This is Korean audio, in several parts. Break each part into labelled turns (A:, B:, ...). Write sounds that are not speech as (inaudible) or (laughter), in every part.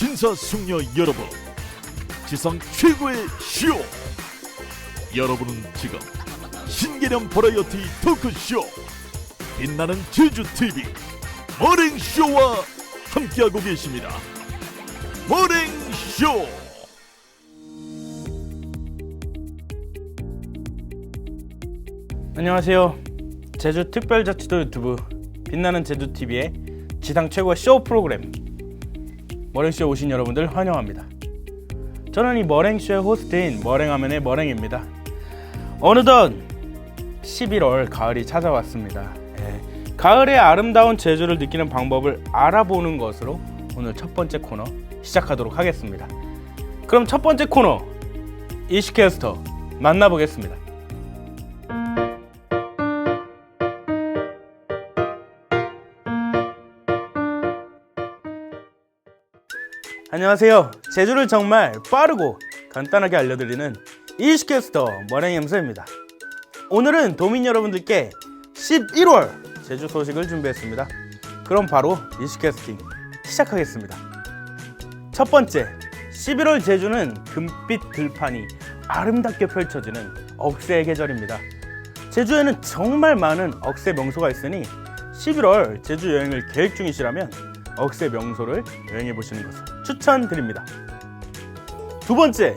A: 신사숙녀 여러분 지상 최고의 쇼. 여러분은 지금 신개념 버라이어티 토크쇼 빛나는 제주TV 머랭쇼와 함께하고 계십니다. 머랭쇼.
B: 안녕하세요. 제주 특별자치도 유튜브 빛나는 제주 TV의 지상 최고의 쇼 프로그램 머랭쇼 오신 여러분들 환영합니다. 저는 이 머랭쇼의 호스트인 머랭하면의 머랭입니다. 어느덧 11월 가을이 찾아왔습니다. 예, 가을의 아름다운 제주를 느끼는 방법을 알아보는 것으로 오늘 첫 번째 코너 시작하도록 하겠습니다. 그럼 첫 번째 코너 이시캐스터 만나보겠습니다. 안녕하세요. 제주를 정말 빠르고 간단하게 알려드리는 이슈캐스터 머랭엠서입니다. 오늘은 도민 여러분들께 11월 제주 소식을 준비했습니다. 그럼 바로 이슈캐스팅 시작하겠습니다. 첫 번째, 11월 제주는 금빛 들판이 아름답게 펼쳐지는 억새의 계절입니다. 제주에는 정말 많은 억새 명소가 있으니 11월 제주 여행을 계획 중이시라면 억새 명소를 여행해 보시는 것을 추천드립니다. 두 번째,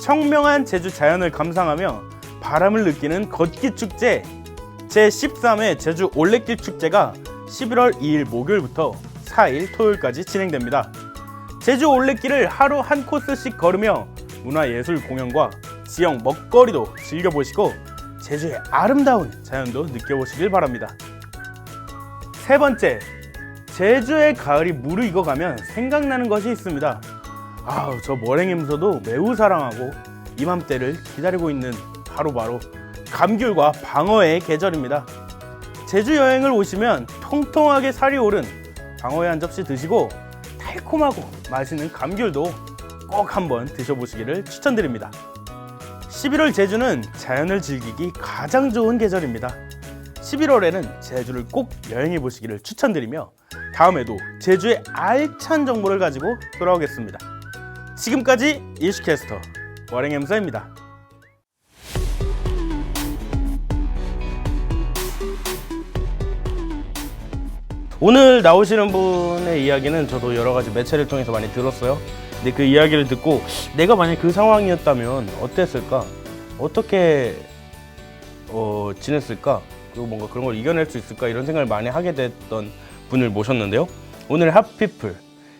B: 청명한 제주 자연을 감상하며 바람을 느끼는 걷기 축제 제13회 제주 올레길 축제가 11월 2일 목요일부터 4일 토요일까지 진행됩니다. 제주 올레길을 하루 한 코스씩 걸으며 문화예술 공연과 지역 먹거리도 즐겨보시고 제주의 아름다운 자연도 느껴보시길 바랍니다. 세 번째, 제주의 가을이 무르익어가면 생각나는 것이 있습니다. 아우, 저 머랭임서도 매우 사랑하고 이맘때를 기다리고 있는 바로바로 감귤과 방어의 계절입니다. 제주 여행을 오시면 통통하게 살이 오른 방어회 한 접시 드시고 달콤하고 맛있는 감귤도 꼭 한번 드셔보시기를 추천드립니다. 11월 제주는 자연을 즐기기 가장 좋은 계절입니다. 11월에는 제주를 꼭 여행해 보시기를 추천드리며 다음에도 제주의 알찬 정보를 가지고 돌아오겠습니다. 지금까지 이슈캐스터 워랭엠서입니다. 오늘 나오시는 분의 이야기는 저도 여러 가지 매체를 통해서 많이 들었어요. 근데 그 이야기를 듣고 내가 만약 그 상황이었다면 어땠을까? 어떻게 어, 지냈을까? 그리고 뭔가 그런 걸 이겨낼 수 있을까? 이런 생각을 많이 하게 됐던 분을 모셨는데요. 오늘 핫피플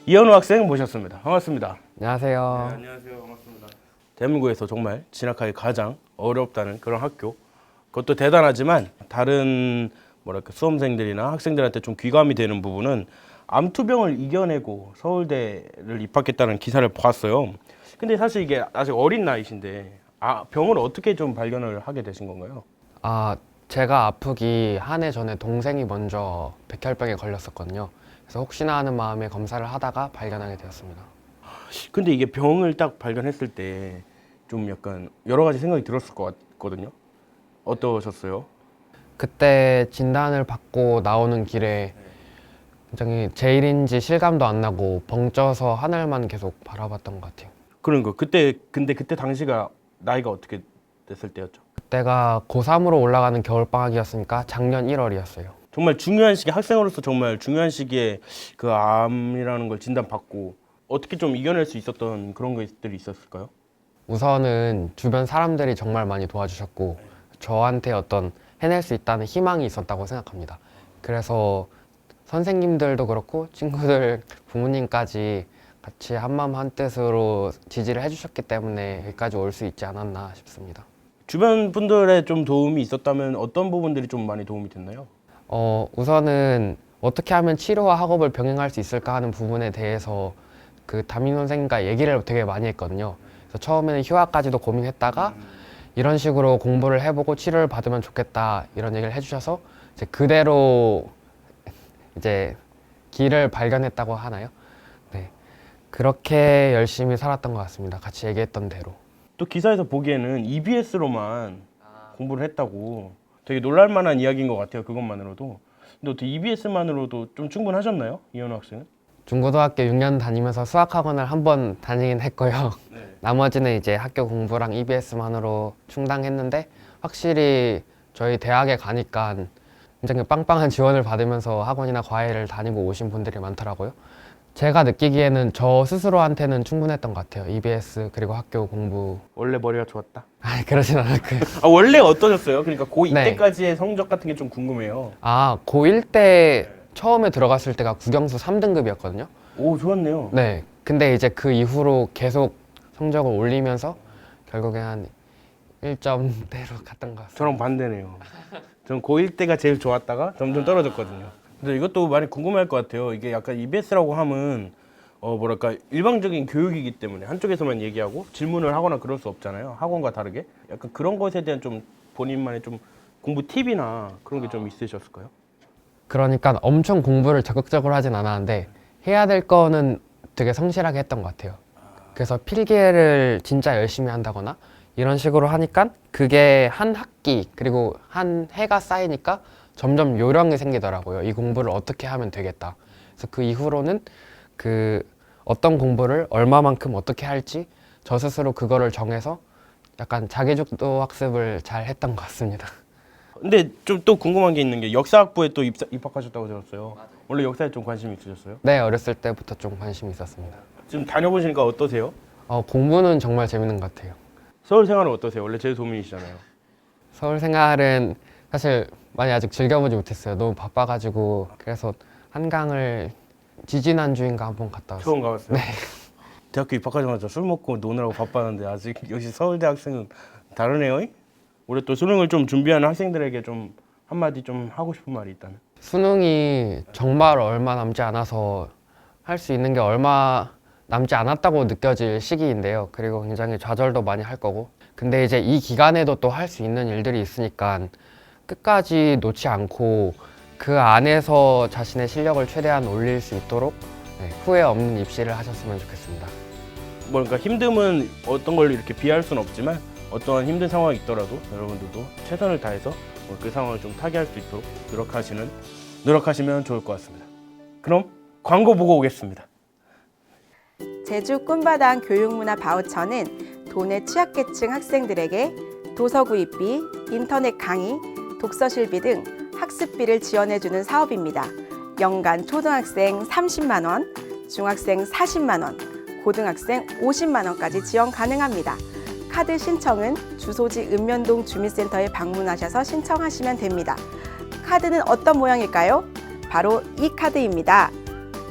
B: 이현우 학생 모셨습니다. 반갑습니다.
C: 안녕하세요.
B: 안녕하세요. 반갑습니다. 대한민국에서 정말 진학하기 가장 어렵다는 그런 학교. 그것도 대단하지만 다른 뭐랄까 수험생들이나 학생들한테 좀 귀감이 되는 부분은 암투병을 이겨내고 서울대를 입학했다는 기사를 봤어요. 근데 사실 이게 아직 어린 나이신데 아, 병을 어떻게 좀 발견을 하게 되신 건가요?
C: 아, 제가 아프기 한 해 전에 동생이 먼저 백혈병에 걸렸었거든요. 그래서 혹시나 하는 마음에 검사를 하다가 발견하게 되었습니다.
B: 근데 이게 병을 딱 발견했을 때 좀 약간 여러 가지 생각이 들었을 것 같거든요. 어떠셨어요?
C: 그때 진단을 받고 나오는 길에 굉장히 제 일인지 실감도 안 나고 벙쪄서 하늘만 계속 바라봤던 것 같아요.
B: 그런 거 그때 근데 그때 당시가 나이가 어떻게 됐을 때였죠?
C: 그때가 고3으로 올라가는 겨울방학이었으니까 작년 1월이었어요.
B: 정말 중요한 시기 학생으로서 정말 중요한 시기에 그 암이라는 걸 진단받고 어떻게 좀 이겨낼 수 있었던 그런 것들이 있었을까요?
C: 우선은 주변 사람들이 정말 많이 도와주셨고 저한테 어떤 해낼 수 있다는 희망이 있었다고 생각합니다. 그래서 선생님들도 그렇고 친구들, 부모님까지 같이 한마음 한뜻으로 지지를 해주셨기 때문에 여기까지 올 수 있지 않았나 싶습니다.
B: 주변 분들의 좀 도움이 있었다면 어떤 부분들이 좀 많이 도움이 됐나요?
C: 어, 우선은 어떻게 하면 치료와 학업을 병행할 수 있을까 하는 부분에 대해서 그 담임 선생님과 얘기를 되게 많이 했거든요. 그래서 처음에는 휴학까지도 고민했다가 이런 식으로 공부를 해보고 치료를 받으면 좋겠다 이런 얘기를 해주셔서 이제 그대로 (laughs) 이제 길을 발견했다고 하나요? 네. 그렇게 열심히 살았던 것 같습니다. 같이 얘기했던 대로.
B: 또 기사에서 보기에는 EBS로만 공부를 했다고 되게 놀랄만한 이야기인 것 같아요. 그것만으로도. 근데 어떻게 EBS만으로도 좀 충분하셨나요? 이현우 학생은?
C: 중고등학교 6년 다니면서 수학학원을 한 번 다니긴 했고요. (laughs) (laughs) 나머지는 이제 학교 공부랑 EBS만으로 충당했는데 확실히 저희 대학에 가니까 굉장히 빵빵한 지원을 받으면서 학원이나 과외를 다니고 오신 분들이 많더라고요. 제가 느끼기에는 저 스스로한테는 충분했던 것 같아요. EBS 그리고 학교 공부.
B: 원래 머리가 좋았다.
C: 아 그러진 않았고요. (laughs)
B: 아 원래 어떠셨어요? 그러니까 고2
C: 네.
B: 때까지의 성적 같은 게 좀 궁금해요.
C: 아 고1 때 처음에 들어갔을 때가 국영수 3등급이었거든요.
B: 오 좋았네요.
C: 네. 근데 이제 그 이후로 계속 성적을 올리면서 결국에 한 1점대로 갔던 것 같습니다.
B: 저랑 반대네요. 전 고1 때가 제일 좋았다가 점점 떨어졌거든요. 근데 이것도 많이 궁금할 것 같아요. 이게 약간 EBS라고 하면 어 뭐랄까 일방적인 교육이기 때문에 한쪽에서만 얘기하고 질문을 하거나 그럴 수 없잖아요. 학원과 다르게 약간 그런 것에 대한 좀 본인만의 좀 공부 팁이나 그런 게 좀 있으셨을까요?
C: 그러니까 엄청 공부를 적극적으로 하진 않았는데 해야 될 거는 되게 성실하게 했던 것 같아요. 그래서 필기를 진짜 열심히 한다거나 이런 식으로 하니까 그게 한 학기 그리고 한 해가 쌓이니까 점점 요령이 생기더라고요. 이 공부를 어떻게 하면 되겠다. 그래서 그 이후로는 그 어떤 공부를 얼마만큼 어떻게 할지 저 스스로 그거를 정해서 약간 자기주도 학습을 잘 했던 것 같습니다.
B: 근데 좀 또 궁금한 게 있는 게 역사학부에 또 입사, 입학하셨다고 들었어요. 원래 역사에 좀 관심 있으셨어요?
C: 네, 어렸을 때부터 좀 관심이 있었습니다.
B: 지금 다녀보시니까 어떠세요?
C: 어, 공부는 정말 재밌는 것 같아요.
B: 서울 생활은 어떠세요? 원래 제일 도민이시잖아요.
C: 서울 생활은 사실 많이 아직 즐겨보지 못했어요. 너무 바빠가지고 그래서 한강을 지지난 주인가 한번 갔다 왔어요.
B: 처음 가봤어요. (laughs) 대학교 입학하자마자 술 먹고 노느라고 바빴는데 아직 역시 서울대 학생은 다르네요. 올해 또 수능을 좀 준비하는 학생들에게 좀 한마디 좀 하고 싶은 말이 있다면.
C: 수능이 정말 얼마 남지 않아서 할 수 있는 게 얼마 남지 않았다고 느껴질 시기인데요. 그리고 굉장히 좌절도 많이 할 거고. 근데 이제 이 기간에도 또 할 수 있는 일들이 있으니까 끝까지 놓지 않고 그 안에서 자신의 실력을 최대한 올릴 수 있도록 네, 후회 없는 입시를 하셨으면 좋겠습니다.
B: 뭐랄까 힘듦은 어떤 걸 이렇게 비할 수는 없지만 어떠한 힘든 상황이 있더라도 여러분들도 최선을 다해서 뭐그 상황을 좀 타개할 수 있도록 노력하시는 노력하시면 좋을 것 같습니다. 그럼 광고 보고 오겠습니다.
D: 제주 꿈바당 교육문화 바우처는 도내 취약계층 학생들에게 도서 구입비, 인터넷 강의, 독서실비 등 학습비를 지원해주는 사업입니다. 연간 초등학생 30만 원, 중학생 40만 원, 고등학생 50만 원까지 지원 가능합니다. 카드 신청은 주소지 읍면동 주민센터에 방문하셔서 신청하시면 됩니다. 카드는 어떤 모양일까요? 바로 이 카드입니다.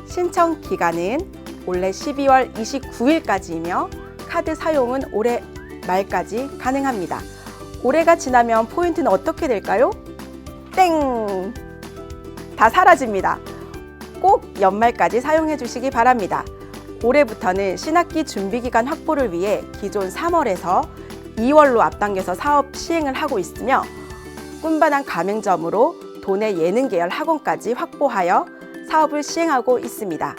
D: 신청 기간은 올해 12월 29일까지이며 카드 사용은 올해 말까지 가능합니다. 올해가 지나면 포인트는 어떻게 될까요? 땡! 다 사라집니다. 꼭 연말까지 사용해 주시기 바랍니다. 올해부터는 신학기 준비 기간 확보를 위해 기존 3월에서 2월로 앞당겨서 사업 시행을 하고 있으며 꿈바당 가맹점으로 도내 예능 계열 학원까지 확보하여 사업을 시행하고 있습니다.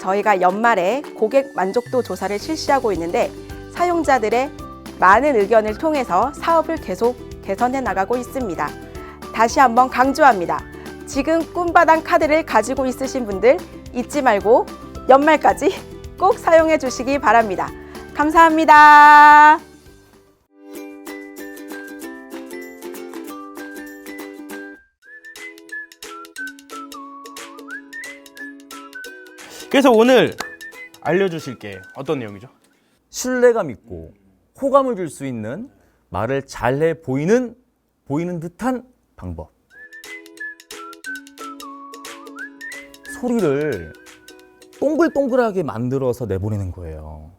D: 저희가 연말에 고객 만족도 조사를 실시하고 있는데 사용자들의 많은 의견을 통해서 사업을 계속 개선해 나가고 있습니다. 다시 한번 강조합니다. 지금 꿈바당 카드를 가지고 있으신 분들 잊지 말고 연말까지 꼭 사용해 주시기 바랍니다. 감사합니다.
B: 그래서 오늘 알려주실 게 어떤 내용이죠?
E: 신뢰감 있고 호감을 줄 수 있는 말을 잘해 보이는 보이는 듯한 방법. 소리를 동글동글하게 만들어서 내보내는 거예요.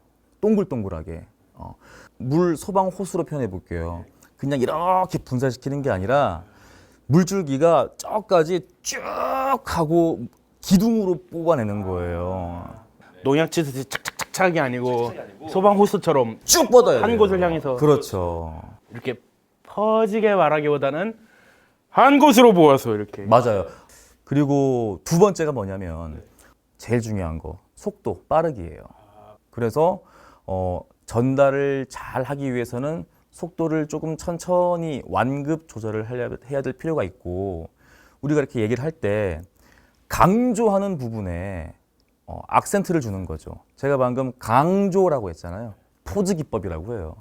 E: 동글동글하게. 어. 물 소방 호수로 표현해 볼게요. 그냥 이렇게 분사시키는 게 아니라 물줄기가 저까지 쭉 하고 기둥으로 뽑아내는 거예요.
B: 농약 치듯이 착착 착착이 아니고 소방 호스처럼
E: 쭉 뻗어요.
B: 한 곳을 향해서
E: 그렇죠.
B: 이렇게 퍼지게 말하기보다는 한 곳으로 모아서 이렇게
E: 맞아요. 그리고 두 번째가 뭐냐면 제일 중요한 거 속도 빠르기예요. 그래서 어, 전달을 잘 하기 위해서는 속도를 조금 천천히 완급 조절을 하려- 해야 될 필요가 있고 우리가 이렇게 얘기를 할 때 강조하는 부분에 어, 악센트를 주는 거죠. 제가 방금 강조라고 했잖아요. 포즈 기법이라고 해요.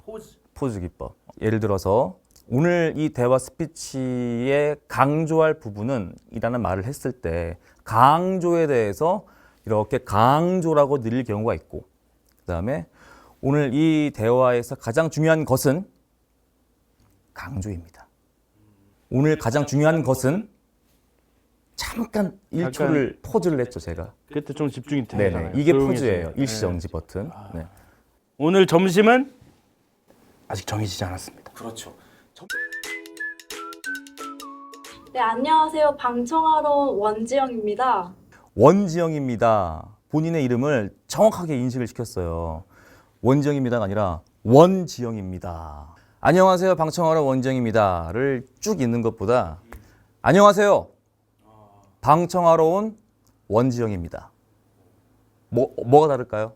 E: 포즈 기법. 예를 들어서 오늘 이 대화 스피치에 강조할 부분은 이라는 말을 했을 때 강조에 대해서 이렇게 강조라고 늘릴 경우가 있고 그다음에 오늘 이 대화에서 가장 중요한 것은 강조입니다. 오늘 가장 중요한 것은 잠깐 1초를 포즈를 했죠, 제가.
B: 그때 좀 집중이. 되잖아요.
E: 이게
B: 조용히
E: 포즈예요.
B: 있어요.
E: 일시 정지 버튼. 네.
B: 오늘 점심은 아직 정해지지 않았습니다.
E: 그렇죠.
F: 네, 안녕하세요. 방청하러 온 원지영입니다.
E: 원지영입니다. 본인의 이름을 정확하게 인식을 시켰어요. 원지영입니다가 아니라 원지영입니다. 안녕하세요. 방청하러 원지영입니다를 쭉 읽는 것보다 안녕하세요. 방청하러 온 원지영입니다. 뭐 뭐가 다를까요?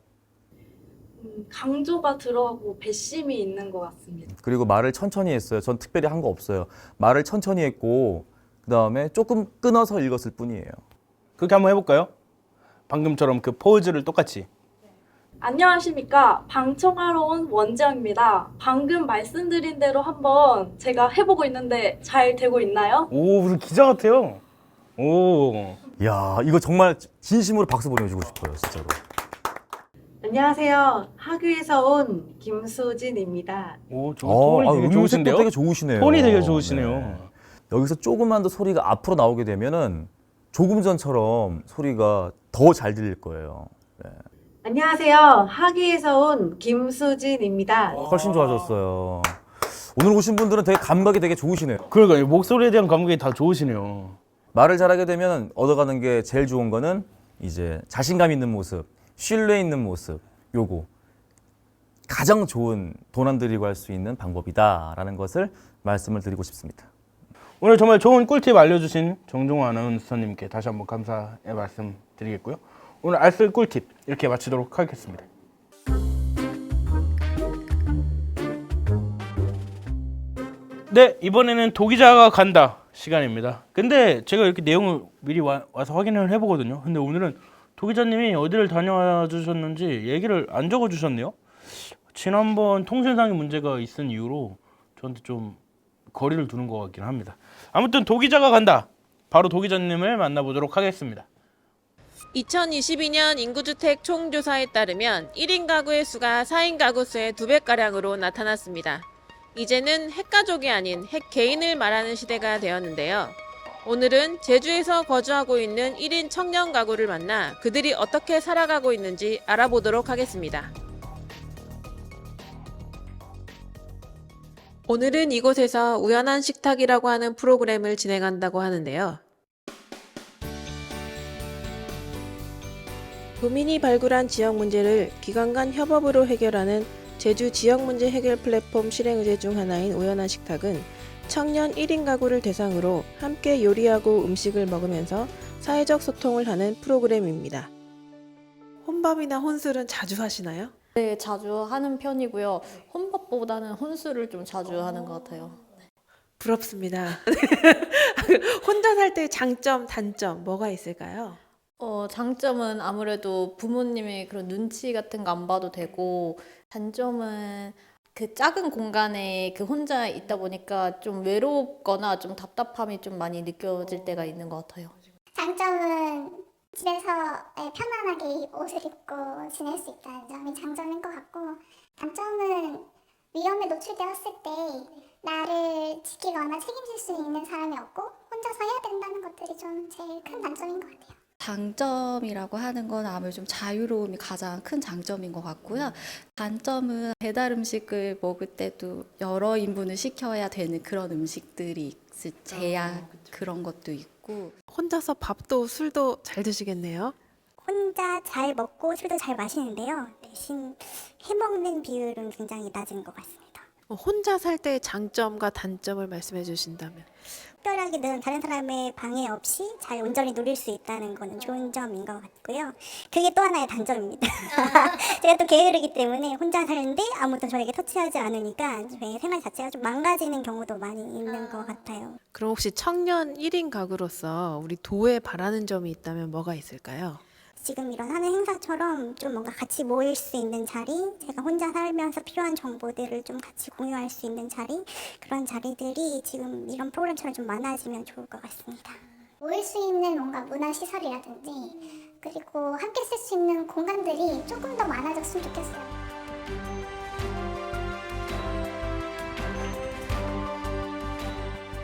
F: 음, 강조가 들어가고 배심이 있는 것 같습니다.
E: 그리고 말을 천천히 했어요. 전 특별히 한 거 없어요. 말을 천천히 했고 그 다음에 조금 끊어서 읽었을 뿐이에요.
B: 그렇게 한번 해볼까요? 방금처럼 그 포즈를 똑같이.
F: 안녕하십니까. 방청하러 온 원지영입니다. 방금 말씀드린 대로 한번 제가 해보고 있는데 잘 되고 있나요?
B: 오 무슨 기자 같아요. 오.
E: 야, 이거 정말 진심으로 박수 보내주고 싶어요, 진짜로.
G: 안녕하세요. 학교에서 온 김수진입니다.
B: 오, 저
E: 어,
B: 톤이
E: 아,
B: 되게 좋으신데요?
E: 되게 좋으시네요.
B: 톤이 되게 좋으시네요.
E: 네. 여기서 조금만 더 소리가 앞으로 나오게 되면은 조금 전처럼 소리가 더 잘 들릴 거예요.
G: 안녕하세요. 학교에서 온 김수진입니다.
E: 훨씬 좋아졌어요. 오늘 오신 분들은 되게 감각이 되게 좋으시네요.
B: 그러니까 목소리에 대한 감각이 다 좋으시네요.
E: 말을 잘하게 되면 얻어가는 게 제일 좋은 거는 이제 자신감 있는 모습, 신뢰 있는 모습, 요거 가장 좋은 돈 안 들이고 할 수 있는 방법이다라는 것을 말씀을 드리고 싶습니다.
B: 오늘 정말 좋은 꿀팁 알려주신 정종호 아나운서님께 다시 한번 감사의 말씀 드리겠고요. 오늘 알쓸 꿀팁 이렇게 마치도록 하겠습니다. 네, 이번에는 도기자가 간다 시간입니다. 근데 제가 이렇게 내용을 미리 와, 와서 확인을 해보거든요. 근데 오늘은 도 기자님이 어디를 다녀와 주셨는지 얘기를 안 적어 주셨네요. 지난번 통신상의 문제가 있은 이유로 저한테 좀 거리를 두는 것 같긴 합니다. 아무튼 도 기자가 간다. 바로 도 기자님을 만나보도록 하겠습니다.
H: 2022년 인구주택 총조사에 따르면 1인 가구의 수가 4인 가구 수의 2배가량으로 나타났습니다. 이제는 핵가족이 아닌 핵개인을 말하는 시대가 되었는데요. 오늘은 제주에서 거주하고 있는 1인 청년 가구를 만나 그들이 어떻게 살아가고 있는지 알아보도록 하겠습니다. 오늘은 이곳에서 우연한 식탁이라고 하는 프로그램을 진행한다고 하는데요. 도민이 발굴한 지역 문제를 기관 간 협업으로 해결하는 제주 지역 문제 해결 플랫폼 실행 의제 중 하나인 우연한 식탁은 청년 1인 가구를 대상으로 함께 요리하고 음식을 먹으면서 사회적 소통을 하는 프로그램입니다. 혼밥이나 혼술은 자주 하시나요?
I: 네, 자주 하는 편이고요. 혼밥보다는 혼술을 좀 자주 하는 것 같아요.
J: 부럽습니다. (laughs) 혼자 살 때 장점, 단점 뭐가 있을까요?
I: 어, 장점은 아무래도 부모님의 그런 눈치 같은 거 안 봐도 되고, 단점은 그 작은 공간에 그 혼자 있다 보니까 좀 외롭거나 좀 답답함이 좀 많이 느껴질 때가 있는 것 같아요.
K: 장점은 집에서 편안하게 옷을 입고 지낼 수 있다는 점이 장점인 것 같고 단점은 위험에 노출되었을 때 나를 지키거나 책임질 수 있는 사람이 없고 혼자서 해야 된다는 것들이 좀 제일 큰 단점인 것 같아요.
L: 장점이라고 하는 건 아무래도 좀 자유로움이 가장 큰 장점인 것 같고요. 단점은 배달 음식을 먹을 때도 여러 인분을 시켜야 되는 그런 음식들이 있을 제약 그런 것도 있고
J: 혼자서 밥도 술도 잘 드시겠네요.
K: 혼자 잘 먹고 술도 잘 마시는데요. 대신 해먹는 비율은 굉장히 낮은 것 같습니다.
J: 어, 혼자 살 때의 장점과 단점을 말씀해 주신다면
K: 특별하게는 다른 사람의 방해 없이 잘 온전히 누릴 수 있다는 거는 좋은 점인 것 같고요. 그게 또 하나의 단점입니다. (laughs) 제가 또 게으르기 때문에 혼자 사는데 아무도 저에게 터치하지 않으니까 저의 생활 자체가 좀 망가지는 경우도 많이 있는 것 같아요.
J: 그럼 혹시 청년 1인 가구로서 우리 도에 바라는 점이 있다면 뭐가 있을까요?
K: 지금 이런 하는 행사처럼 좀 뭔가 같이 모일 수 있는 자리, 제가 혼자 살면서 필요한 정보들을 좀 같이 공유할 수 있는 자리, 그런 자리들이 지금 이런 프로그램처럼 좀 많아지면 좋을 것 같습니다. 모일 수 있는 뭔가 문화 시설이라든지 그리고 함께 쓸 수 있는 공간들이 조금 더 많아졌으면 좋겠어요.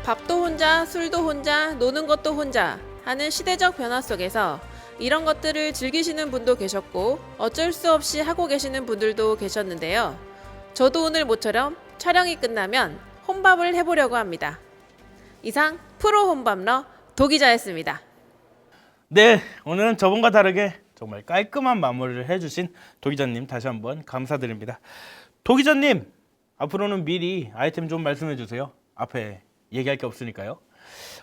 J: 밥도 혼자, 술도 혼자, 노는 것도 혼자 하는 시대적 변화 속에서 이런 것들을 즐기시는 분도 계셨고 어쩔 수 없이 하고 계시는 분들도 계셨는데요. 저도 오늘 모처럼 촬영이 끝나면 혼밥을 해보려고 합니다. 이상 프로 혼밥러 도기자였습니다.
B: 네, 오늘은 저번과 다르게 정말 깔끔한 마무리를 해주신 도기자님 다시 한번 감사드립니다. 도기자님 앞으로는 미리 아이템 좀 말씀해 주세요. 앞에 얘기할 게 없으니까요.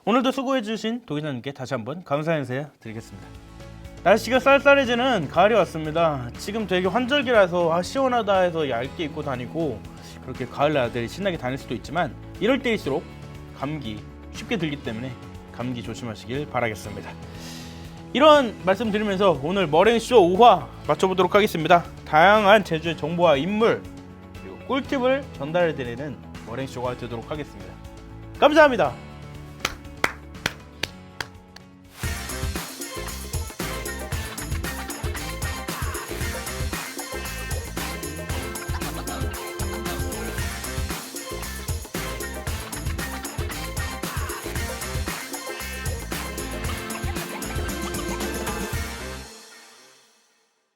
B: 오늘도 수고해 주신 도기자님께 다시 한번 감사 인사 드리겠습니다. 날씨가 쌀쌀해지는 가을이 왔습니다. 지금 되게 환절기라서 아, 시원하다 해서 얇게 입고 다니고 그렇게 가을 날들이 신나게 다닐 수도 있지만 이럴 때일수록 감기 쉽게 들기 때문에 감기 조심하시길 바라겠습니다. 이런 말씀 드리면서 오늘 머랭쇼 5화 마쳐보도록 하겠습니다. 다양한 제주의 정보와 인물 그리고 꿀팁을 전달해 드리는 머랭쇼가 되도록 하겠습니다. 감사합니다.